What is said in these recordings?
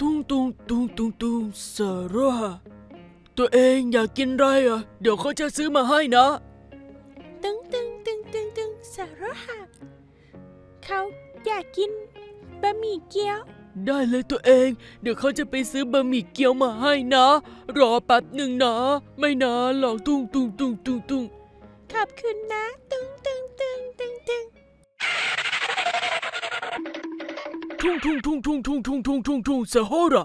ตุ้งตุ้งตุ้งตุ้งตุ้งซาร่าตัวเองอยากกินอะไรอะ เดี๋ยวเขาจะซื้อมาให้นะ ตึงตึงตึงตึงตึงสาระหะเขาอยากกินบะหมี่เกี๊ยว ได้เลยตัวเอง เดี๋ยวเขาจะไปซื้อบะหมี่เกี๊ยวมาให้นะ รอแป๊บหนึ่งนะ ไม่นานหรอกตุ้งตุ้งตุ้งตุ้งตุ้งขอบคุณนะ ตึง ทุ่งทุ่งทุ่งทุ่งทุ่งทุ่งทุ่งทุ่งทุ่งซาฮาระ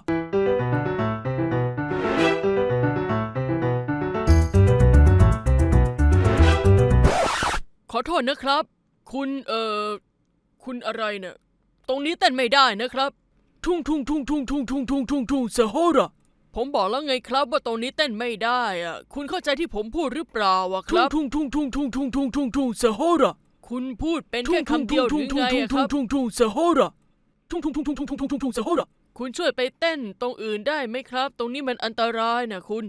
ขอโทษนะครับ คุณเอ่อคุณอะไรเนี่ยตรงนี้เต้นไม่ได้นะครับ ทุ่งทุ่งทุ่งทุ่งทุ่งทุ่งทุ่งทุ่งทุ่งซาฮาระผมบอกแล้วไงครับว่าตรงนี้เต้นไม่ได้อะคุณเข้าใจที่ผมพูดหรือเปล่าอะครับ ทุ่งทุ่งทุ่งทุ่งทุ่งทุ่งทุ่งทุ่งซาฮาระคุณพูดเป็นแค่คำเดียวหรือไงอะครับ ทุ่งทุ่งซาฮาระ ทุ่งทุ่งทุ่งทุ่งทุ่งทุ่งทุ่งทุ่งทุ่งซาฮาระคุณช่วยไปเต้นตรงอื่นได้ไหมครับ ตรงนี้มันอันตรายนะคุณ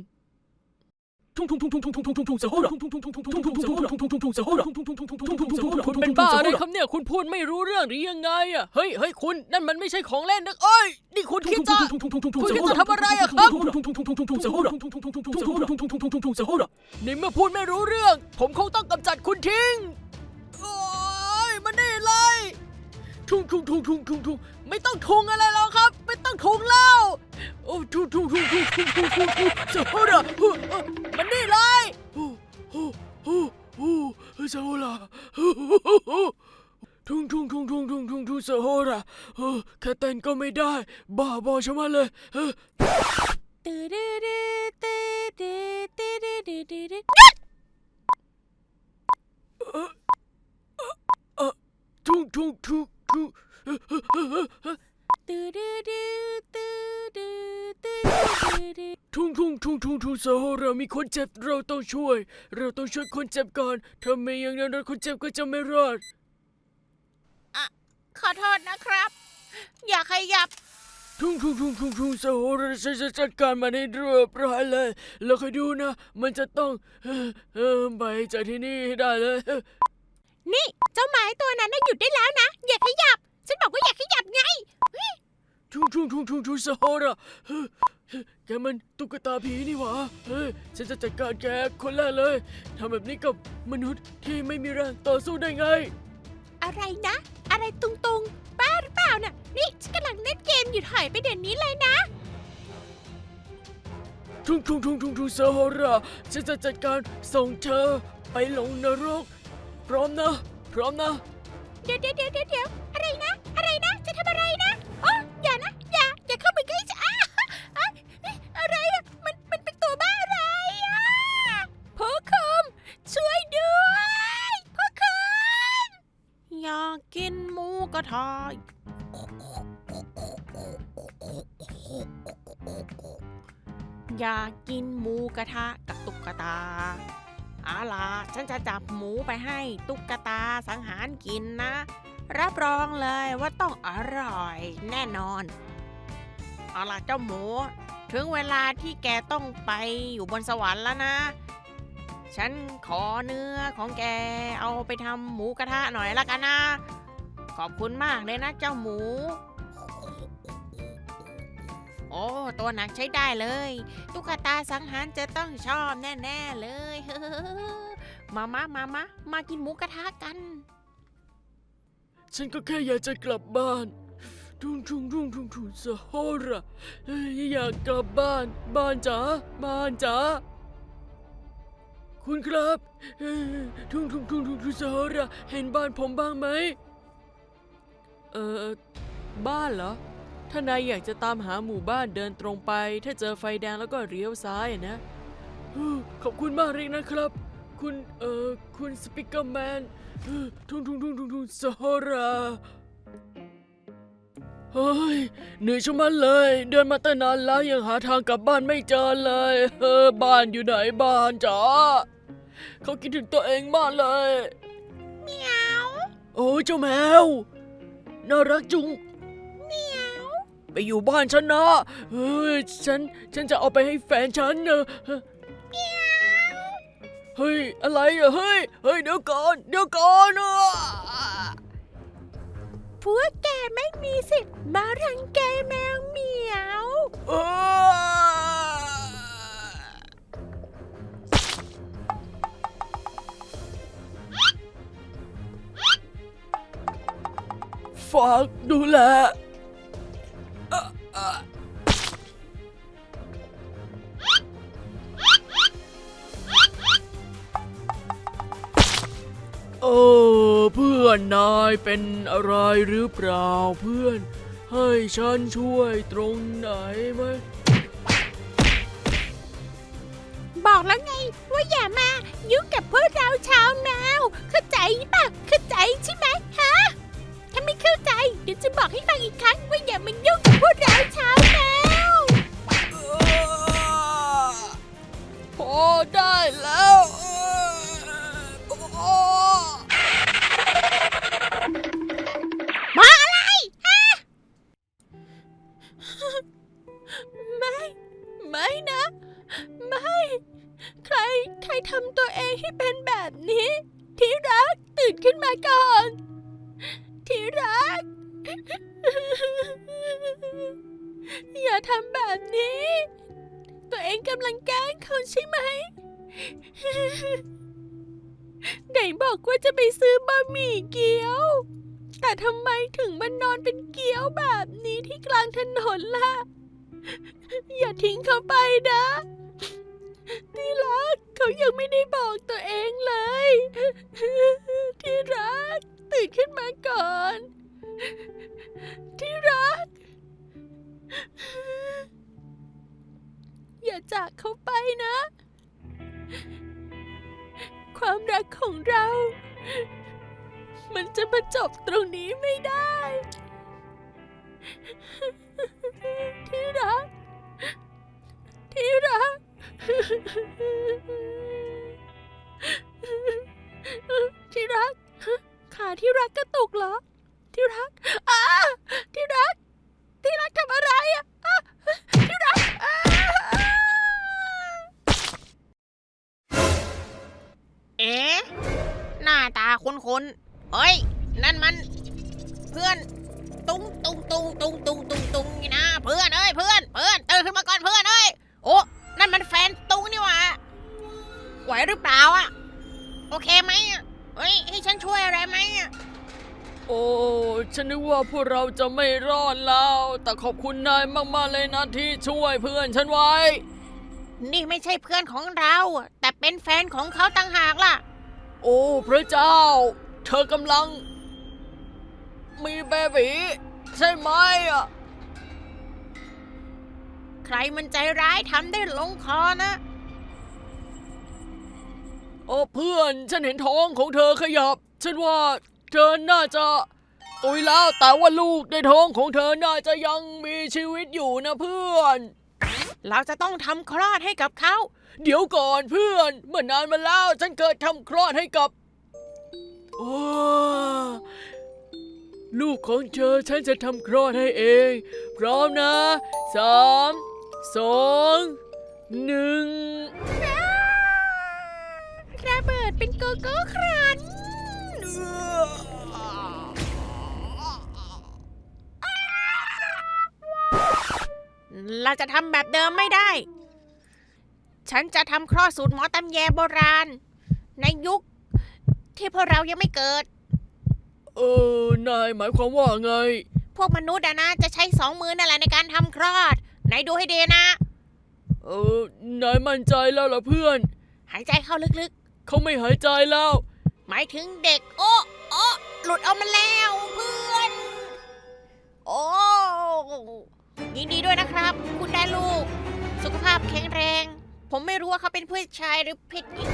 ทุ่งทุ่งทุ่งทุ่งทุ่งทุ่งทุ่งทุ่งซาฮาระทุ่งทุ่งทุ่งทุ่งทุ่งทุ่งทุ่งทุ่งทุ่งทุ่งทุ่งซาฮาระทุ่งทุ่งทุ่งทุ่งทุ่งทุ่งทุ่งซาฮาระคุณเป็นบ้าอะไรครับเนี่ยคุณพูดไม่รู้เรื่องหรือยังไงอะเฮ้ยเฮ้ยคุณนั่นมันไม่ใช่ของเล่นนะเอ้ยนี่คุณคิดจะคุณคิดจะทำอะไรอะครับในเมื่อพูดไม่รู้เรื่อง ผมคงต้องกำจัดคุณทิ้งโอ้ยมันนี่เลย ทุ่งทุ่งทุ่งทุ่งทุ่งทุ่งไม่ต้องทุงอะไรแล้วครับ ไม่ต้องทุงแล้วโอ้ทุ่งทุ่งทุ่งทุ่งทุ่งทุ่งทุ่งทุ่งเจ้าละมันนี่เลยโอ้โอ้โอ้โอ้เจ้าละทุ่งทุ่งทุ่งทุ่งทุ่งทุ่งทุ่งเจ้าละแค่เต้นก็ไม่ได้ บ้าบอชะมัดเลยตื้อดื้อดื้อตื้อดื้อตื้อดื้อดื้อดื้อดื้อทุ่งทุ่งทุ่งทุ่ง ตือดือดือตือดือตือดือดือทุ่งทุ่งทุ่งทุ่งทุ่งเจ้าเรามีคนเจ็บเราต้องช่วย เราต้องช่วยคนเจ็บก่อนถ้าไม่อย่างนั้นคนเจ็บก็จะไม่รอดอะขอโทษนะครับ อย่าขยับ ทุ่งทุ่งทุ่งทุ่งทุ่งโซโหเราจะจะจัดการมันให้เรียบร้อยเลยแล้วคอยดูนะ มันจะต้องเอ่อเออไปจากที่นี่ให้ได้เลย นี่ เจ้าหมาตัวนั้นน่ะหยุดได้แล้วนะ อย่าขยับ ฉันบอกว่าอย่าขยับไงทุ่งทุ่งทุ่งทุ่งทุ่งโซโหระเฮ้ยเฮ้ยแกมันตุ๊กตาผีนี่หว่าเฮ้ยฉันจะจัดการแกคนแรกเลยทำแบบนี้กับมนุษย์ที่ไม่มีแรงต่อสู้ได้ไง อะไรนะ อะไรตุงตุงบ้าหรือเปล่าน่ะ นี่ฉันกำลังเล่นเกมอยู่ถอยไปเดี๋ยวนี้เลยนะ ทุ่งทุ่งทุ่งทุ่งทุ่งโซโหระฉันจะจัดการส่งเธอไปลงนรก พร้อมนะ พร้อมนะ เดี๋ยวเดี๋ยวเดี๋ยวเดี๋ยวเดี๋ยวอะไรนะ อะไรนะ จะทำอะไรนะอ๋ออย่านะ อย่า อย่าเข้าไปใกล้ฉันอ้าอ้าเอ๊ะอะไรอะมัน มันเป็นตัวบ้าอะไรอะพ่อคมช่วยด้วยพ่อคมอยากกินหมูกระทะอยากกินหมูกระทะกับตุ๊กตา เอาล่ะ ฉันจะจับหมูไปให้ตุ๊กตาสังหารกินนะ รับรองเลยว่าต้องอร่อยแน่นอน เอาล่ะเจ้าหมู ถึงเวลาที่แกต้องไปอยู่บนสวรรค์แล้วนะ ฉันขอเนื้อของแกเอาไปทำหมูกระทะหน่อยละกันนะ ขอบคุณมากเลยนะเจ้าหมู โอ้ ตัวหนักใช้ได้เลย ตุ๊กตาสังหารจะต้องชอบแน่ ๆ เลยมามามามามากินหมูกระทะกัน ฉันก็แค่อยากจะกลับบ้าน ทุ่งทุ่งทุ่งทุ่งทุ่งโซโหระเฮ้ยอยากกลับบ้าน บ้านจ๋า บ้านจ๋า คุณครับเอ่อทุ่งทุ่งทุ่งทุ่งทุ่งโซโหระเห็นบ้านผมบ้างไหม เออบ้านเหรอ ถ้านายอยากจะตามหาหมู่บ้านเดินตรงไป ถ้าเจอไฟแดงแล้วก็เลี้ยวซ้ายอะนะเออขอบคุณมากเลยนะครับ คุณเอ่อคุณสปิกเกอร์แมนเออทุ่งทุ่งทุ่งทุ่งทุ่งโซโหระเฮ้ยเหนื่อยชะมัดเลย เดินมาตั้งนานแล้วยังหาทางกลับบ้านไม่เจอเลยเออบ้านอยู่ไหนบ้านจ๋าเขาคิดถึงตัวเองมากเลยเมียวโอ้ยเจ้าแมวน่ารักจุงเมียว ไปอยู่บ้านฉันนะเฮ้ยฉัน ฉันจะเอาไปให้แฟนฉันเนอะเฮ้ย อะไรอะเฮ้ย เฮ้ย เดี๋ยวก่อน เดี๋ยวก่อนอะพวกแกไม่มีสิทธิ์มารังแกแมวเหมียวเออฝากดูแล เอ่อเพื่อนนายเป็นอะไรหรือเปล่าเพื่อน ให้ฉันช่วยตรงไหนไหมบอกแล้วไงว่าอย่ามายุ่งกับพวกเราชาวแมว เข้าใจปะเข้าใจใช่ไหมฮะ ถ้าไม่เข้าใจ เดี๋ยวจะบอกให้ฟังอีกครั้งว่าอย่ามายุ่ง พวกเราชาวแมวพอได้แล้วโอ้มาอะไรฮะไม่ ไม่นะ ไม่ ใคร ใครทำตัวเองให้เป็นแบบนี้ ที่รักตื่นขึ้นมาก่อน ที่รัก อย่าทำแบบนี้ ตัวเองกำลังแกล้งเขาใช่ไหมไหนบอกว่าจะไปซื้อบะหมี่เกี๊ยว แต่ทำไมถึงมานอนเป็นเกี๊ยวแบบนี้ที่กลางถนนล่ะ อย่าทิ้งเขาไปนะที่รักเขายังไม่ได้บอกตัวเองเลย ที่รัก ตื่นขึ้นมาก่อน ที่รัก อย่าจากเขาไปนะ ความรักของเรา มันจะมาจบตรงนี้ไม่ได้ ที่รัก ที่รัก ที่รัก ขาที่รักกระตุกเหรอ ที่รักอ้าที่รัก ที่รักทำอะไรอะอะที่รักอ้าเอ๊ะหน้าตาคุ้นๆเฮ้ย นั่นมัน เพื่อน ตุงตุงตุงตุงตุงตุงตุงนี่นะเพื่อนเอ้ยเพื่อนเพื่อนตื่นขึ้นมาก่อนเพื่อนเอ้ยโอ้นั่นมันแฟนตุงนี่หว่าไหวหรือเปล่าอะโอเคไหมอะเฮ้ยให้ฉันช่วยอะไรไหมอะ โอ้ ฉันนึกว่าพวกเราจะไม่รอดแล้ว แต่ขอบคุณนายมากๆเลยนะที่ช่วยเพื่อนฉันไว้ นี่ไม่ใช่เพื่อนของเรา แต่เป็นแฟนของเขาต่างหากล่ะ โอ้ พระเจ้า เธอกำลัง มีเบบีใช่ไหมอะใครมันใจร้ายทำได้ลงคอนะ โอ้เพื่อนฉันเห็นท้องของเธอขยับ ฉันว่า เธอน่าจะตุยแล้วแต่ว่าลูกในท้องของเธอน่าจะยังมีชีวิตอยู่นะเพื่อน เราจะต้องทำคลอดให้กับเขา เดี๋ยวก่อนเพื่อนเมื่อนานมาแล้วฉันเคยทำคลอดให้กับโอ้ลูกของเธอฉันจะทำคลอดให้เอง พร้อมนะสามสองหนึ่งระเบิดเป็นโกโก้ครัน เราจะทำแบบเดิมไม่ได้ ฉันจะทำคลอดสูตรหมอตำแยโบราณ ในยุคที่พวกเรายังไม่เกิด เออ นายหมายความว่าไง พวกมนุษย์อะนะ จะใช้สองมือนั่นแหละในการทำคลอด ไหนดูให้ดีนะ เออ นายมั่นใจแล้วเหรอเพื่อน หายใจเข้าลึกเขาไม่หายใจแล้ว ๆ หมายถึงเด็ก โอ้โอ้หลุดออกมาแล้วเพื่อน โอ้ ยินดีด้วยนะครับ คุณได้ลูก สุขภาพแข็งแรง ผมไม่รู้ว่าเขาเป็นเพศชายหรือเพศหญิง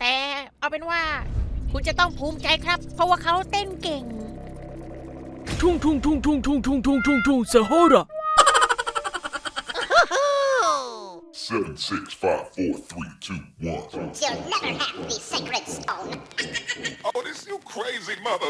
แต่เอาเป็นว่า คุณจะต้องภูมิใจครับ เพราะว่าเขาเต้นเก่ง ทุ่งทุ่งทุ่งทุ่งทุ่งทุ่งทุ่งทุ่งทุ่งเซโฮระ Seven, six, five, four, three, two, one. You'll never have the sacred stone. Oh, this you crazy mother.